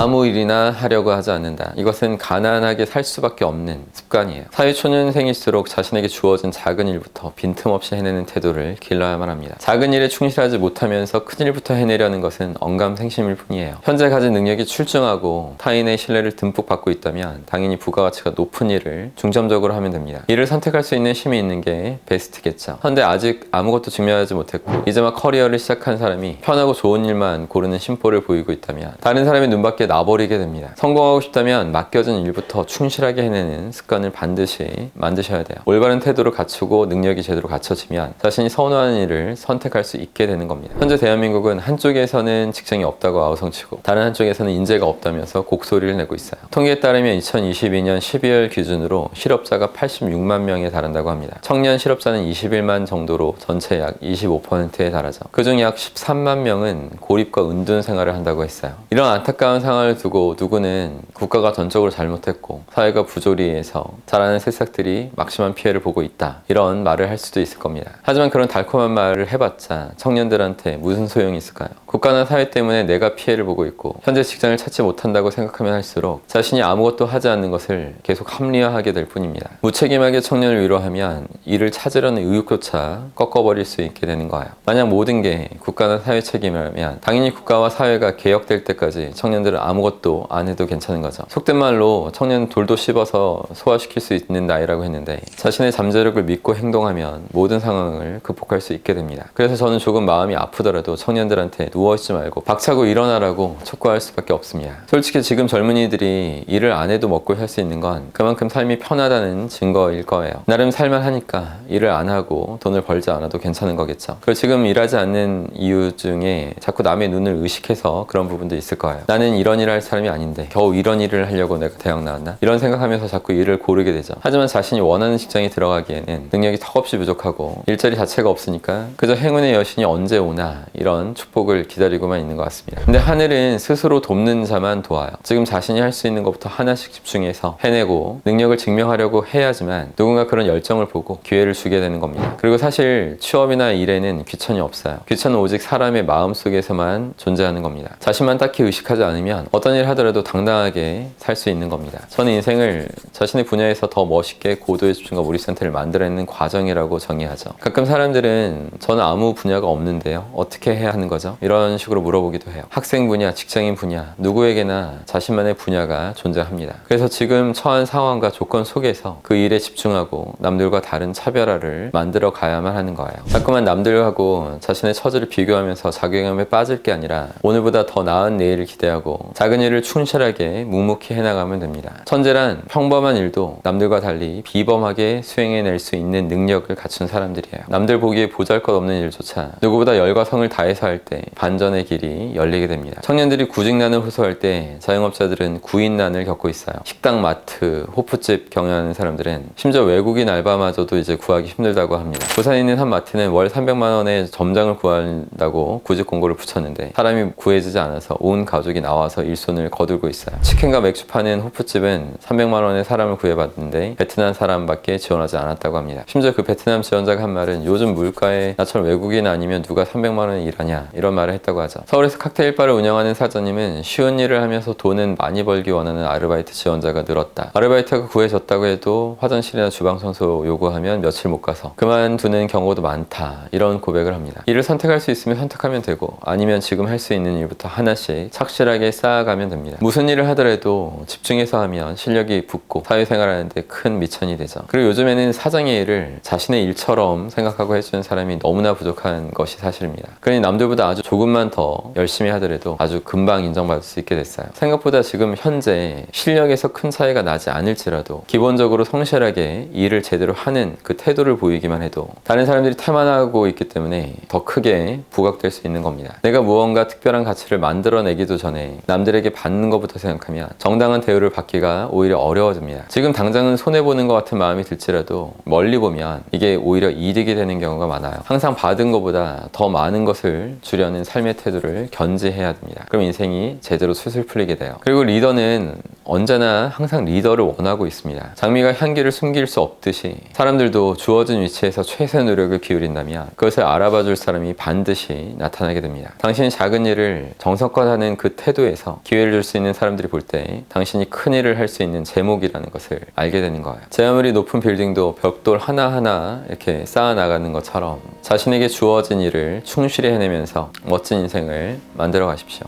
아무 일이나 하려고 하지 않는다. 이것은 가난하게 살 수밖에 없는 습관이에요. 사회초년생일수록 자신에게 주어진 작은 일부터 빈틈없이 해내는 태도를 길러야만 합니다. 작은 일에 충실하지 못하면서 큰 일부터 해내려는 것은 언감생심일 뿐이에요. 현재 가진 능력이 출중하고 타인의 신뢰를 듬뿍 받고 있다면 당연히 부가가치가 높은 일을 중점적으로 하면 됩니다. 이를 선택할 수 있는 힘이 있는 게 베스트겠죠. 현재 아직 아무것도 증명하지 못했고 이제 막 커리어를 시작한 사람이 편하고 좋은 일만 고르는 심보를 보이고 있다면 다른 사람의 눈밖에 나버리게 됩니다. 성공하고 싶다면 맡겨진 일부터 충실하게 해내는 습관을 반드시 만드셔야 돼요. 올바른 태도를 갖추고 능력이 제대로 갖춰지면 자신이 선호하는 일을 선택할 수 있게 되는 겁니다. 현재 대한민국은 한쪽에서는 직장이 없다고 아우성치고 다른 한쪽에서는 인재가 없다면서 곡소리를 내고 있어요. 통계에 따르면 2022년 12월 기준으로 실업자가 86만 명에 달한다고 합니다. 청년 실업자는 21만 정도로 전체 약 25%에 달하죠. 그중 약 13만 명은 고립과 은둔 생활을 한다고 했어요. 이런 안타까운 상황 을 두고 누구는 국가가 전적으로 잘못했고 사회가 부조리해서 자라는 새싹들이 막심한 피해를 보고 있다. 이런 말을 할 수도 있을 겁니다. 하지만 그런 달콤한 말을 해봤자 청년들한테 무슨 소용이 있을까요? 국가나 사회 때문에 내가 피해를 보고 있고 현재 직장을 찾지 못한다고 생각하면 할수록 자신이 아무것도 하지 않는 것을 계속 합리화하게 될 뿐입니다. 무책임하게 청년을 위로하면 일을 찾으려는 의욕조차 꺾어버릴 수 있게 되는 거예요. 만약 모든 게 국가나 사회 책임이라면 당연히 국가와 사회가 개혁될 때까지 청년들은 아무것도 안 해도 괜찮은 거죠. 속된 말로 청년 돌도 씹어서 소화시킬 수 있는 나이라고 했는데 자신의 잠재력을 믿고 행동하면 모든 상황을 극복할 수 있게 됩니다. 그래서 저는 조금 마음이 아프더라도 청년들한테 누워있지 말고 박차고 일어나라고 촉구할 수밖에 없습니다. 솔직히 지금 젊은이들이 일을 안 해도 먹고 살 수 있는 건 그만큼 삶이 편하다는 증거일 거예요. 나름 살만 하니까 일을 안 하고 돈을 벌지 않아도 괜찮은 거겠죠. 그리고 지금 일하지 않는 이유 중에 자꾸 남의 눈을 의식해서 그런 부분도 있을 거예요. 나는 이런 일을 할 사람이 아닌데 겨우 이런 일을 하려고 내가 대학 나왔나? 이런 생각하면서 자꾸 일을 고르게 되죠. 하지만 자신이 원하는 직장에 들어가기에는 능력이 턱없이 부족하고 일자리 자체가 없으니까 그저 행운의 여신이 언제 오나 이런 축복을 기다리고만 있는 것 같습니다. 근데 하늘은 스스로 돕는 자만 도와요. 지금 자신이 할 수 있는 것부터 하나씩 집중해서 해내고 능력을 증명하려고 해야지만 누군가 그런 열정을 보고 기회를 주게 되는 겁니다. 그리고 사실 취업이나 일에는 귀천이 없어요. 귀천은 오직 사람의 마음 속에서만 존재하는 겁니다. 자신만 딱히 의식하지 않으면 어떤 일 하더라도 당당하게 살 수 있는 겁니다. 저는 인생을 자신의 분야에서 더 멋있게 고도의 집중과 몰입 상태를 만들어내는 과정이라고 정의하죠. 가끔 사람들은 저는 아무 분야가 없는데요. 어떻게 해야 하는 거죠? 이런 식으로 물어보기도 해요. 학생 분야, 직장인 분야, 누구에게나 자신만의 분야가 존재합니다. 그래서 지금 처한 상황과 조건 속에서 그 일에 집중하고 남들과 다른 차별화를 만들어 가야만 하는 거예요. 자꾸만 남들하고 자신의 처지를 비교하면서 자괴감에 빠질 게 아니라 오늘보다 더 나은 내일을 기대하고 작은 일을 충실하게 묵묵히 해나가면 됩니다. 천재란 평범한 일도 남들과 달리 비범하게 수행해낼 수 있는 능력을 갖춘 사람들이에요. 남들 보기에 보잘것없는 일조차 누구보다 열과 성을 다해서 할 때 반전의 길이 열리게 됩니다. 청년들이 구직난을 호소할 때 자영업자들은 구인난을 겪고 있어요. 식당, 마트, 호프집 경영하는 사람들은 심지어 외국인 알바마저도 이제 구하기 힘들다고 합니다. 부산에 있는 한 마트는 월 300만 원의 점장을 구한다고 구직 공고를 붙였는데 사람이 구해지지 않아서 온 가족이 나와서 일손을 거들고 있어요. 치킨과 맥주 파는 호프집은 300만 원의 사람을 구해봤는데 베트남 사람밖에 지원하지 않았다고 합니다. 심지어 그 베트남 지원자가 한 말은 요즘 물가에 나처럼 외국인 아니면 누가 300만 원에 일하냐 이런 말을 했다고 하죠. 서울에서 칵테일 바를 운영하는 사장님은 쉬운 일을 하면서 돈은 많이 벌기 원하는 아르바이트 지원자가 늘었다. 아르바이트가 구해졌다고 해도 화장실이나 주방 청소 요구하면 며칠 못 가서 그만두는 경우도 많다. 이런 고백을 합니다. 일을 선택할 수 있으면 선택하면 되고 아니면 지금 할 수 있는 일부터 하나씩 착실하게 쌓아 가면 됩니다. 무슨 일을 하더라도 집중해서 하면 실력이 붙고 사회생활하는데 큰 미천이 되죠. 그리고 요즘에는 사장의 일을 자신의 일처럼 생각하고 해주는 사람이 너무나 부족한 것이 사실입니다. 그러니 남들보다 아주 조금만 더 열심히 하더라도 아주 금방 인정받을 수 있게 됐어요. 생각보다 지금 현재 실력에서 큰 차이가 나지 않을지라도 기본적으로 성실하게 일을 제대로 하는 그 태도를 보이기만 해도 다른 사람들이 태만하고 있기 때문에 더 크게 부각될 수 있는 겁니다. 내가 무언가 특별한 가치를 만들어내기도 전에 남 들에게 받는 것부터 생각하면 정당한 대우를 받기가 오히려 어려워집니다. 지금 당장은 손해보는 것 같은 마음이 들지라도 멀리 보면 이게 오히려 이득이 되는 경우가 많아요. 항상 받은 것보다 더 많은 것을 주려는 삶의 태도를 견지해야 됩니다. 그럼 인생이 제대로 술술 풀리게 돼요. 그리고 리더는 언제나 항상 리더를 원하고 있습니다. 장미가 향기를 숨길 수 없듯이 사람들도 주어진 위치에서 최선의 노력을 기울인다면 그것을 알아봐 줄 사람이 반드시 나타나게 됩니다. 당신이 작은 일을 정성껏 하는 그 태도에서 기회를 줄 수 있는 사람들이 볼 때 당신이 큰 일을 할 수 있는 제목이라는 것을 알게 되는 거예요. 제 아무리 높은 빌딩도 벽돌 하나하나 이렇게 쌓아 나가는 것처럼 자신에게 주어진 일을 충실히 해내면서 멋진 인생을 만들어 가십시오.